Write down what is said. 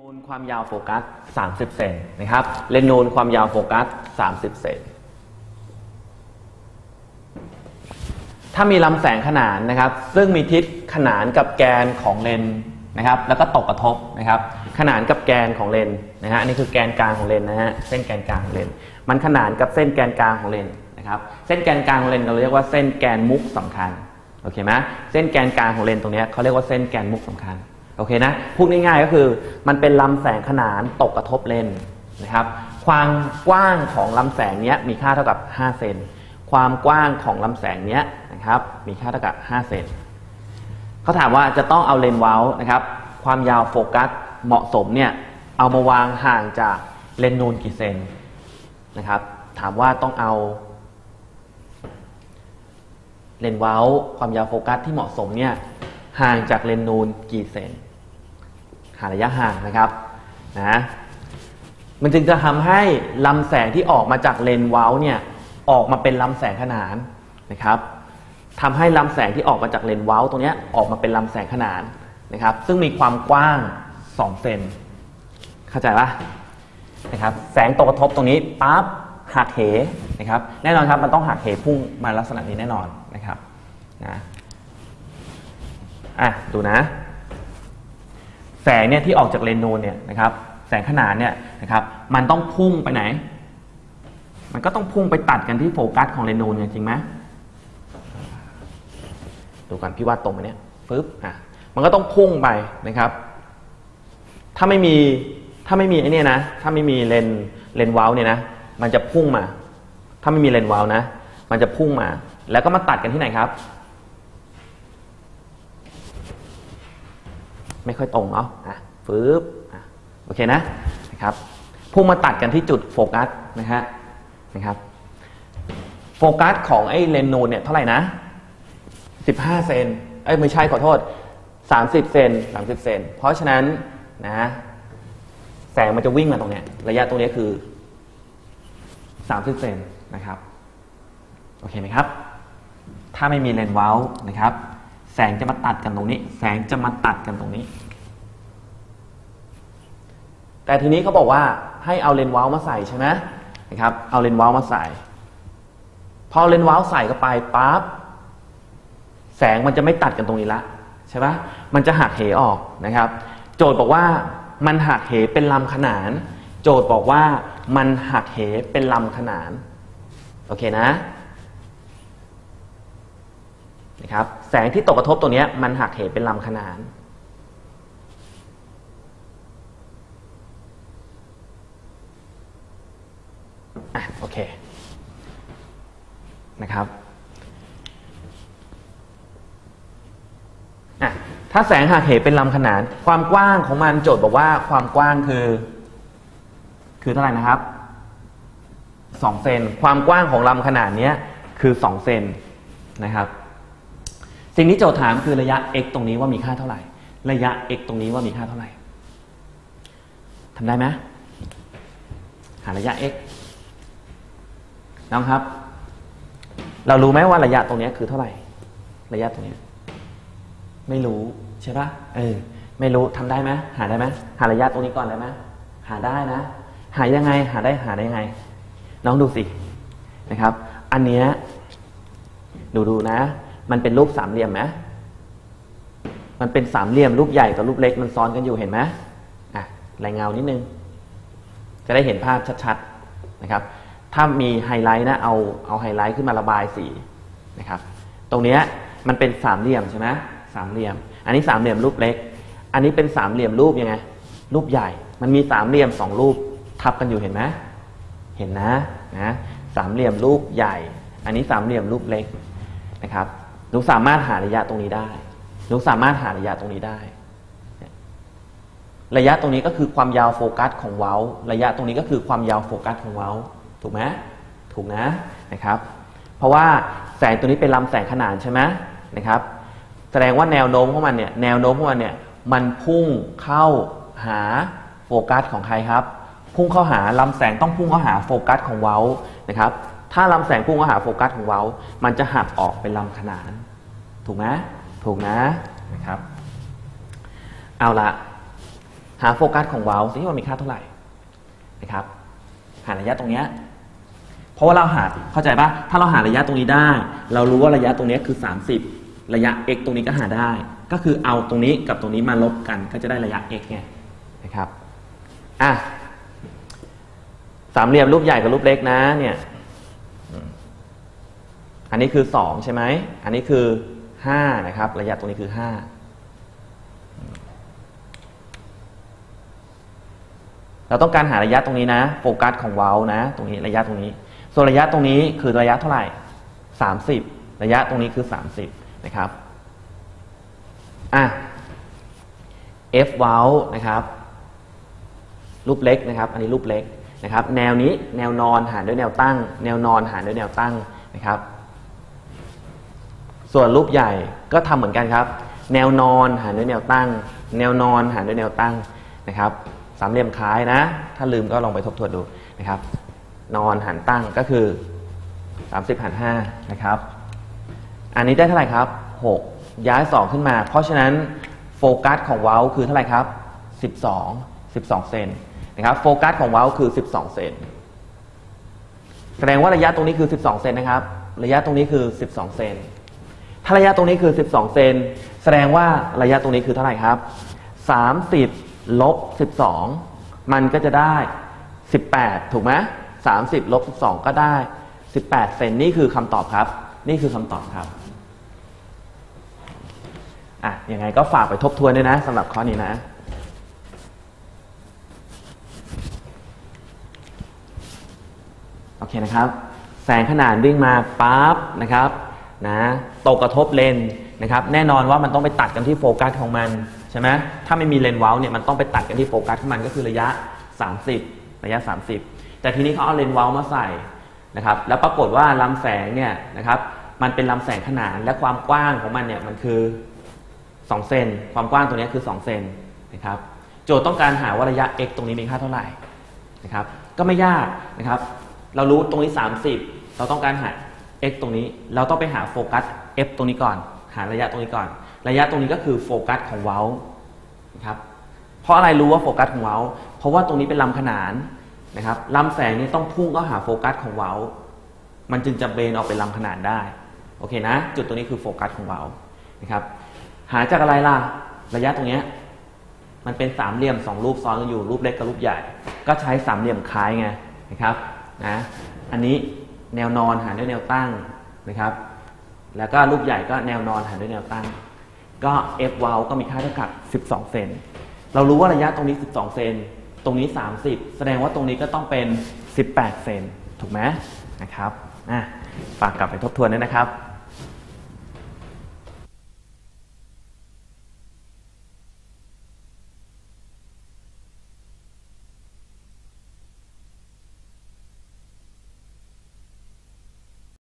นูนความยาวโฟกัส 30 เซนนะครับ เลนนูนความยาวโฟกัส 30 เซน ถ้ามีลำแสงขนานนะครับ ซึ่งมีทิศขนานกับแกนของเลนนะครับ แล้วก็ตกกระทบนะครับ ขนานกับแกนของเลนนะฮะอันนี่คือแกนกลางของเลนนะฮะ เส้นแกนกลางของเลน มันขนานกับเส้นแกนกลางของเลนนะครับ เส้นแกนกลางของเลนเราเรียกว่าเส้นแกนมุกสำคัญ โอเคไหมเส้นแกนกลางของเลนตรงนี้เขาเรียกว่าเส้นแกนมุกสำคัญ โอเคนะพูดง่ายๆก็คือมันเป็นลำแสงขนานตกกระทบเลนนะครับความกว้างของลำแสงนี้มีค่าเท่ากับ 5 เซนความกว้างของลำแสงนี้นะครับมีค่าเท่ากับ 5 เซนเขาถามว่าจะต้องเอาเลนส์เว้านะครับความยาวโฟกัสเหมาะสมเนี่ยเอามาวางห่างจากเลนส์นูนกี่เซนนะครับถามว่าต้องเอาเลนส์เว้าความยาวโฟกัสที่เหมาะสมเนี่ยห่างจากเลนส์นูนกี่เซน หาระยะห่างนะครับนะมันจึงจะทำให้ลำแสงที่ออกมาจากเลนส์เว้าเนี่ยออกมาเป็นลำแสงขนานนะครับทำให้ลำแสงที่ออกมาจากเลนส์เว้าตรงนี้ออกมาเป็นลำแสงขนานนะครับ ซึ่งมีความกว้าง 2 เซนเข้าใจปะนะครับ แสงตกกระทบตรงนี้ปั๊บหักเหนะครับ แน่นอนครับมันต้องหักเหพุ่งมาลักษณะนี้แน่นอนนะครับนะอะดูนะ แสงเนี่ยที่ออกจากเลนส์นูนเนี่ยนะครับแสงขนานเนี่ยนะครับมันต้องพุ่งไปไหน มันก็ต้องพุ่งไปตัดกันที่โฟกัสของเลนส์นูนเนี่ยจริงไหมดูกันพี่วาดตรงไปเนี่ยฟึบอะมันก็ต้องพุ่งไปนะครับ ถ้าไม่มีถ้าไม่มีไอ้นี่นะ ถ้าไม่มีเลนเลนว้าเนี่ยนะ มันจะพุ่งมา ถ้าไม่มีเลนว้านะ มันจะพุ่งมา แล้วก็มาตัดกันที่ไหนครับ ไม่ค่อยตรงเนาะอะฟืบอะโอเคนะนะครับพุ่งมาตัดกันที่จุดโฟกัสนะฮะนะครับโฟกัสของไอ้เลนนูนเนี่ยเท่าไหร่นะ 15 เซนเอ้ยไม่ใช่ขอโทษ 30 เซน30 เซนเพราะฉะนั้นนะแสงมันจะวิ่งมาตรงเนี้ยระยะตรงนี้คือ 30 เซนนะครับ โอเคไหมครับ ถ้าไม่มีเลนเว้านะครับ แสงจะมาตัดกันตรงนี้ แสงจะมาตัดกันตรงนี้ แต่ทีนี้เขาบอกว่าให้เอาเลนส์ว้ามาใส่ใช่ไหมนะครับ เอาเลนส์ว้ามาใส่ พอเลนส์ว้าใส่เข้าไปปั๊บแสงมันจะไม่ตัดกันตรงนี้ละใช่ปะมันจะหักเหออกนะครับ โจทย์บอกว่ามันหักเหเป็นลำขนาน โจทย์บอกว่ามันหักเหเป็นลำขนาน โอเคนะ นะครับแสงที่ตกกระทบตรงนี้มันหักเหเป็นลำขนานอะโอเคนะครับอะถ้าแสงหักเหเป็นลำขนาน ความกว้างของมันโจทย์บอกว่าความกว้างคือ คือเท่าไหร่นะครับสองเซนความกว้างของลำขนาดนี้คือสองเซนนะครับ สิ่งที่โจทย์ถามคือระยะ x ตรงนี้ว่ามีค่าเท่าไหร่ ระยะ x ตรงนี้ว่ามีค่าเท่าไหร่ทำได้ไหมหาระยะ x น้องครับ เรารู้ไหมว่าระยะตรงนี้คือเท่าไหร่ ระยะตรงนี้ ไม่รู้ใช่ปะเออ ไม่รู้ทำได้ไหมหาได้ไหมหาระยะตรงนี้ก่อนได้ไหมหาได้นะ หายังไง หาได้หาได้ยังไง น้องดูสินะครับ อันเนี้ยดูดูนะ มันเป็นรูปสามเหลี่ยมไหมมันเป็นสามเหลี่ยมรูปใหญ่กับรูปเล็กมันซ้อนกันอยู่เห็นไหมอะรายเงานิดนึง จะได้เห็นภาพชัดๆนะครับ ถ้ามีไฮไลท์นะเอาเอาไฮไลท์ขึ้นมาระบายสีนะครับ ตรงเนี้ยมันเป็นสามเหลี่ยมใช่ไหมสามเหลี่ยม อันนี้สามเหลี่ยมรูปเล็ก อันนี้เป็นสามเหลี่ยมรูปยังไง รูปใหญ่ มันมีสามเหลี่ยมสองรูปทับกันอยู่เห็นไหมเห็นนะนะสามเหลี่ยมรูปใหญ่ อันนี้สามเหลี่ยมรูปเล็กนะครับ หนูสามารถหาระยะตรงนี้ได้หนูสามารถหาระยะตรงนี้ได้ ระยะตรงนี้ก็คือความยาวโฟกัสของเว้า ระยะตรงนี้ก็คือความยาวโฟกัสของเว้า ถูกไหมถูกนะนะครับ เพราะว่าแสงตัวนี้เป็นลำแสงขนานใช่ไหมนะครับ แสดงว่าแนวโน้มของมันเนี่ยแนวโน้มของมันเนี่ยมันพุ่งเข้าหาโฟกัสของใครครับ พุ่งเข้าหาลำแสงต้องพุ่งเข้าหาโฟกัสของเว้านะครับ ถ้าลำแสงพุ่งเข้าหาโฟกัสของเว้า มันจะหักออกเป็นลำขนาน ถูกไหมถูกนะนะครับ เอาละหาโฟกัสของเว้าซิว่ามีค่าเท่าไหร่นะครับ หาระยะตรงเนี้ยเพราะว่าเราหาเข้าใจปะถ้าเราหาระยะตรงนี้ได้ เรารู้ว่าระยะตรงเนี้ยคือ 30 ระยะ x ตรงนี้ก็หาได้ ก็คือเอาตรงนี้กับตรงนี้มาลบกันก็จะได้ระยะ x ไงนะครับอะสามเหลี่ยมรูปใหญ่กับรูปเล็กนะเนี่ยอืมอันนี้คือ 2 ใช่ไหม อันนี้คือ 5นะครับ ระยะตรงนี้คือ 5 เราต้องการหาระยะตรงนี้นะ โฟกัสของเว้านะ ตรงนี้ระยะตรงนี้ ส่วนระยะตรงนี้คือระยะเท่าไหร่ 30 ระยะตรงนี้คือ 30 นะครับ อะ f เว้านะครับ รูปเล็กนะครับ อันนี้รูปเล็กนะครับ แนวนี้แนวนอนหารด้วยแนวตั้ง แนวนอนหารด้วยแนวตั้งนะครับ ส่วนรูปใหญ่ก็ทำเหมือนกันครับ แนวนอนหารด้วยแนวตั้ง แนวนอนหารด้วยแนวตั้งนะครับ สามเหลี่ยมคล้ายนะ ถ้าลืมก็ลองไปทบทวนดูนะครับ นอนหารตั้งก็คือ 30หาร5นะครับ อันนี้ได้เท่าไหร่ครับ 6 ย้าย 2 ขึ้นมา เพราะฉะนั้นโฟกัสของเว้าคือเท่าไหร่ครับ 12 12 เซนนะครับโฟกัสของเว้าคือ 12 เซนแสดงว่าระยะตรงนี้คือ 12 เซนนะครับ ระยะตรงนี้คือ 12 เซน ถ้าระยะตรงนี้คือ 12 เซน แสดงว่าระยะตรงนี้คือเท่าไหร่ครับ 30 ลบ 12 มันก็จะได้ 18 ถูกไหม30 ลบ 12 ก็ได้ 18 เซน นี่คือคำตอบครับ นี่คือคำตอบครับ อะ ยังไงก็ฝากไปทบทวนด้วยนะสำหรับข้อนี้นะโอเคนะครับ แสงขนานวิ่งมาปั๊บนะครับ นะตกกระทบเลนส์นะครับแน่นอนว่ามันต้องไปตัดกันที่โฟกัสของมันใช่ไหมถ้าไม่มีเลนส์เว้าเนี่ยมันต้องไปตัดกันที่โฟกัสของมันก็คือระยะ 30 ระยะ 30 แต่ทีนี้เขาเอาเลนส์เว้ามาใส่นะครับแล้วปรากฏว่าลำแสงเนี่ยนะครับมันเป็นลำแสงขนานและความกว้างของมันเนี่ยมันคือ2เซนความกว้างตรงนี้คือ2เซนนะครับโจทย์ต้องการหาว่าระยะ x ตรงนี้มีค่าเท่าไหร่นะครับก็ไม่ยากนะครับเรารู้ตรงนี้ 30 เราต้องการหา x ตรงนี้ เราต้องไปหาโฟกัส f ตรงนี้ก่อน หาระยะตรงนี้ก่อน ระยะตรงนี้ก็คือโฟกัสของเว้าครับ เพราะอะไรรู้ว่าโฟกัสของเว้า เพราะว่าตรงนี้เป็นลำขนานนะครับลำแสงนี้ต้องพุ่งเข้าหาโฟกัสของเว้า มันจึงจะเบนออกเป็นลำขนานได้ โอเคนะ จุดตรงนี้คือโฟกัสของเว้านะครับ หาจากอะไรล่ะ ระยะตรงเนี้ยมันเป็นสามเหลี่ยมสองรูปซ้อนกันอยู่รูปเล็กกับรูปใหญ่ ก็ใช้สามเหลี่ยมคล้ายไงนะครับนะ อันนี้ แนวนอนหารด้วยแนวตั้งนะครับ แล้วก็รูปใหญ่ก็แนวนอนหารด้วยแนวตั้ง ก็ f เว้าก็มีค่าเท่ากับ 12 เซน เรารู้ว่าระยะตรงนี้ 12 เซน ตรงนี้ 30 แสดงว่าตรงนี้ก็ต้องเป็น 18 เซน ถูกไหมนะครับ อะ ฝากกลับไปทบทวนด้วยนะครับ